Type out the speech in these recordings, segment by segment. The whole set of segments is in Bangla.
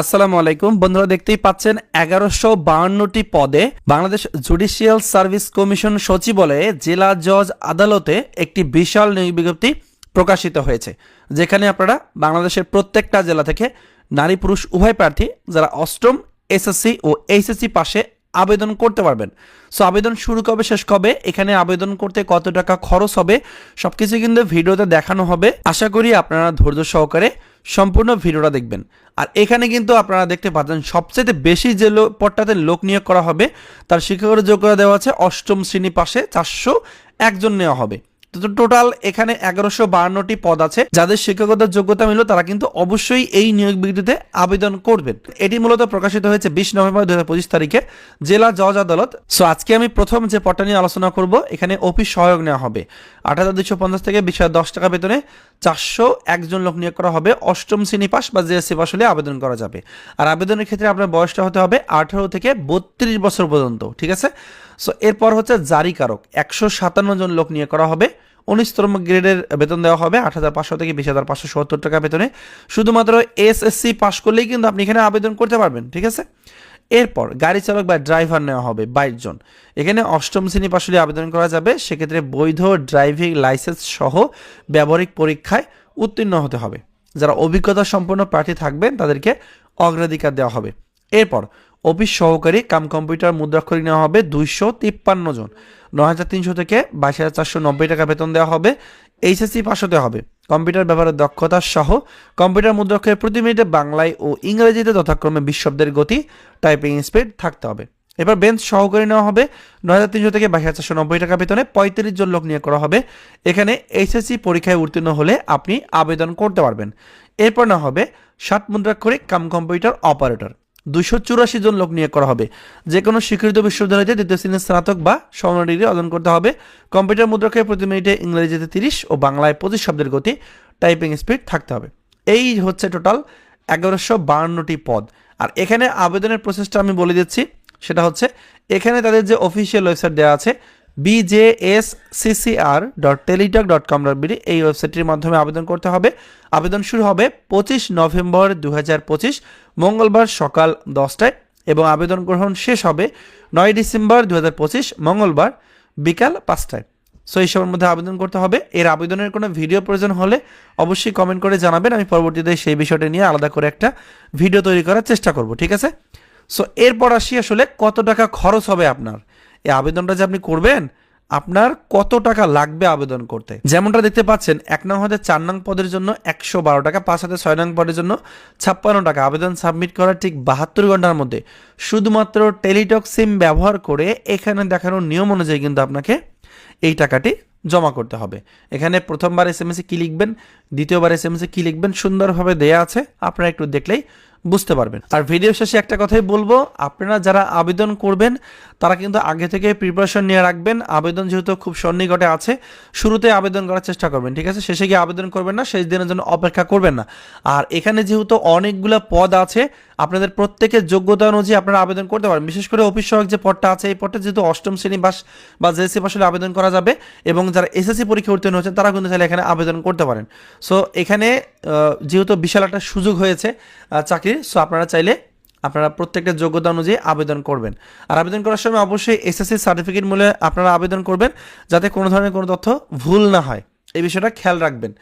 আসসালামু আলাইকুম। বন্ধুরা দেখতেই পাচ্ছেন, এগারোশো বাউন্নটি পদে বাংলাদেশ জুডিশিয়াল সার্ভিস কমিশন সচিবালয়ে জেলা জজ আদালতে একটি বিশাল নিয়োগ বিজ্ঞপ্তি প্রকাশিত হয়েছে, যেখানে আপনারা বাংলাদেশের প্রত্যেকটা জেলা থেকে নারী পুরুষ উভয় প্রার্থী, যারা অষ্টম এসএসসি ও এইচএসসি পাশে আবেদন করতে পারবেন। সো আবেদন শুরু কবে, শেষ কবে, এখানে আবেদন করতে কত টাকা খরচ হবে, সবকিছু কিন্তু ভিডিওতে দেখানো হবে। আশা করি আপনারা ধৈর্য সহকারে সম্পূর্ণ ভিডিওটা দেখবেন। আর এখানে কিন্তু আপনারা দেখতে পাচ্ছেন সবচেয়ে বেশি যে পদটাতে লোক নিয়োগ করা হবে, তার শিক্ষকের যোগ্যতা দেওয়া আছে অষ্টম শ্রেণি পাশে চারশো একজন নেওয়া হবে। তো টোটাল এখানে এগারোশো বাহান্নটি পদ আছে। যাদের শিক্ষকতার যোগ্যতা মিলল, তারা কিন্তু অবশ্যই এই নিয়োগ বিজ্ঞপ্তিতে আবেদন করবেন। এটি মূলত প্রকাশিত হয়েছে বিশ নভেম্বর দু হাজার পঁচিশ তারিখে জেলা জজ আদালত। সো আজকে আমি প্রথম যে পদটা নিয়ে আলোচনা করব, এখানে অফিস সহায়ক নেওয়া হবে। আট হাজার দুশো পঞ্চাশ থেকে বিশ হাজার দশ টাকা বেতনে চারশো একজন লোক নিয়োগ করা হবে। অষ্টম শ্রেণি পাস বা জিএসসি পাস হলে আবেদন করা যাবে। আর আবেদনের ক্ষেত্রে আপনার বয়সটা হতে হবে আঠারো থেকে বত্রিশ বছর পর্যন্ত, ঠিক আছে? সো এরপর হচ্ছে জারিকারক। একশো সাতান্ন জন লোক নিয়ে করা হবে। উনিশতম গ্রেডের বেতন দেওয়া হবে আট হাজার পাঁচশো থেকে বিশ হাজার পাঁচশো সত্তর টাকা বেতনে। শুধুমাত্র এসএসসি পাশ করলেই কিন্তু আপনি এখানে আবেদন করতে পারবেন, ঠিক আছে? এরপর গাড়ি চালক বা ড্রাইভার নেওয়া হবে বাইশ জন। এখানে অষ্টম শ্রেণি পাশ হলে আবেদন করা যাবে। সেক্ষেত্রে বৈধ ড্রাইভিং লাইসেন্স সহ ব্যবহারিক পরীক্ষায় উত্তীর্ণ হতে হবে। যারা অভিজ্ঞতা সম্পন্ন প্রার্থী থাকবেন তাদেরকে অগ্রাধিকার দেওয়া হবে। এরপর অফিস সহকারী কাম কম্পিউটার মুদ্রাক্ষরিক নেওয়া হবে দুইশো তিপ্পান্ন জন। ন হাজার তিনশো থেকে বাইশ হাজার চারশো নব্বই টাকা বেতন দেওয়া হবে। এইচএসসি পাশ হতে হবে। কম্পিউটার ব্যবহারের দক্ষতা সহ কম্পিউটার মুদ্রাক্ষরের প্রতি মিনিটে বাংলায় ও ইংরেজিতে যথাক্রমে বিশ শব্দের গতি, টাইপিং স্পিড থাকতে হবে। এবার বেঞ্চ সহকারী নেওয়া হবে। নয় হাজার তিনশো থেকে বাইশ হাজার চারশো নব্বই টাকা বেতনে পঁয়ত্রিশ জন লোক নিয়োগ করা হবে। এখানে এইচএসসি পরীক্ষায় উত্তীর্ণ হলে আপনি আবেদন করতে পারবেন। এরপর না হবে ষাট মুদ্রাক্ষরিক কাম কম্পিউটার অপারেটর। দুশো চুরাশি জন লোক নিয়োগ করা হবে। যে কোনো স্বীকৃত বিশ্ববিদ্যালয়তে দ্বিতীয় শ্রেণির স্নাতক বা স্বর্ণ ডিগ্রি অর্জন করতে হবে। কম্পিউটার মুদ্রাক্ষরে প্রতি মিনিটে ইংরেজিতে তিরিশ ও বাংলায় পঁচিশ শব্দের গতি টাইপিং স্পিড থাকতে হবে। এই হচ্ছে টোটাল এগারোশো বাহান্নটি পদ। আর এখানে আবেদনের প্রসেসটা আমি বলে দিচ্ছি। সেটা হচ্ছে, এখানে তাদের যে অফিসিয়াল ওয়েবসাইট দেওয়া আছে BJS CCR dot Teletalk dot com dot BD এই ওয়েবসাইটটির মাধ্যমে আবেদন করতে হবে। আবেদন শুরু হবে পঁচিশ নভেম্বর দু হাজার পঁচিশ মঙ্গলবার সকাল দশটায় এবং আবেদন গ্রহণ শেষ হবে নয় ডিসেম্বর দু হাজার পঁচিশ মঙ্গলবার বিকাল পাঁচটায়। সো এই সময়ের মধ্যে আবেদন করতে হবে। এর আবেদনের কোনো ভিডিও প্রয়োজন হলে অবশ্যই কমেন্ট করে জানাবেন। আমি পরবর্তীতে সেই বিষয়টা নিয়ে আলাদা করে একটা ভিডিও তৈরি করার চেষ্টা করব, ঠিক আছে? সো এরপর আসি আসলে কত টাকা খরচ হবে আপনার? এই আবেদনটা যে আপনি করবেন, আপনার কত টাকা লাগবে আবেদন করতে? যেমনটা দেখতে পাচ্ছেন, এক নং হতে চার নং পদের জন্য একশো বারো টাকা, পাঁচ হাতে ছয় নং পদের জন্য ছাপ্পান্ন টাকা। আবেদন সাবমিট করার ঠিক বাহাত্তর ঘণ্টার মধ্যে। শুধুমাত্র টেলিটক সিম ব্যবহার করে এখানে দেখানোর নিয়ম অনুযায়ী কিন্তু আপনাকে এই টাকাটি জমা করতে হবে। এখানে প্রথমবার এস এম এসে কী লিখবেন, দ্বিতীয়বার এস এম এসে কী লিখবেন, সুন্দরভাবে দেয়া আছে। আপনারা একটু দেখলেই বুঝতে পারবেন। আর ভিডিও শেষে একটা কথাই বলব আপনারা যারা আবেদন করবেন তারা কিন্তু আগে থেকে প্রিপারেশন নিয়ে রাখবেন। আবেদন যেহেতু খুব সন্নিকটে আছে শুরুতে আবেদন করার চেষ্টা করবেন ঠিক আছে? শেষে গিয়ে আবেদন করবেন না শেষ দিনের জন্য অপেক্ষা করবেন না। আর এখানে যেহেতু অনেকগুলো পদ আছে আপনাদের প্রত্যেকের যোগ্যতা অনুযায়ী আপনারা আবেদন করতে পারেন বিশেষ করে অফিস সহায়ক যে পদটা আছে এই পদটা যেহেতু অষ্টম শ্রেণি বাস বা জেএসসি পাশে আবেদন করা যাবে এবং যারা এসএসসি পরীক্ষা উত্তীর্ণ হচ্ছেন তারা কিন্তু চাইলে এখানে আবেদন করতে পারেন। সো এখানে যেহেতু বিশাল একটা সুযোগ হয়েছে আহ, চাকরির সো আপনারা চাইলে আপনারা প্রত্যেকটা যোগ্যতা অনুযায়ী আবেদন করবেন। আর আবেদন করার সময় অবশ্যই এসএসসি সার্টিফিকেট মূল্যে আপনারা আবেদন করবেন, যাতে কোনো ধরনের কোনো তথ্য ভুল না হয়। এই বিষয়টা খেয়াল রাখবেন।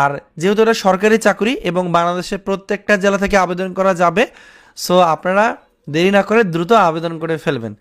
আর যেহেতু এটা সরকারি চাকরি এবং বাংলাদেশের প্রত্যেকটা জেলা থেকে আবেদন করা যাবে সো আপনারা দেরি না করে দ্রুত আবেদন করে ফেলবেন।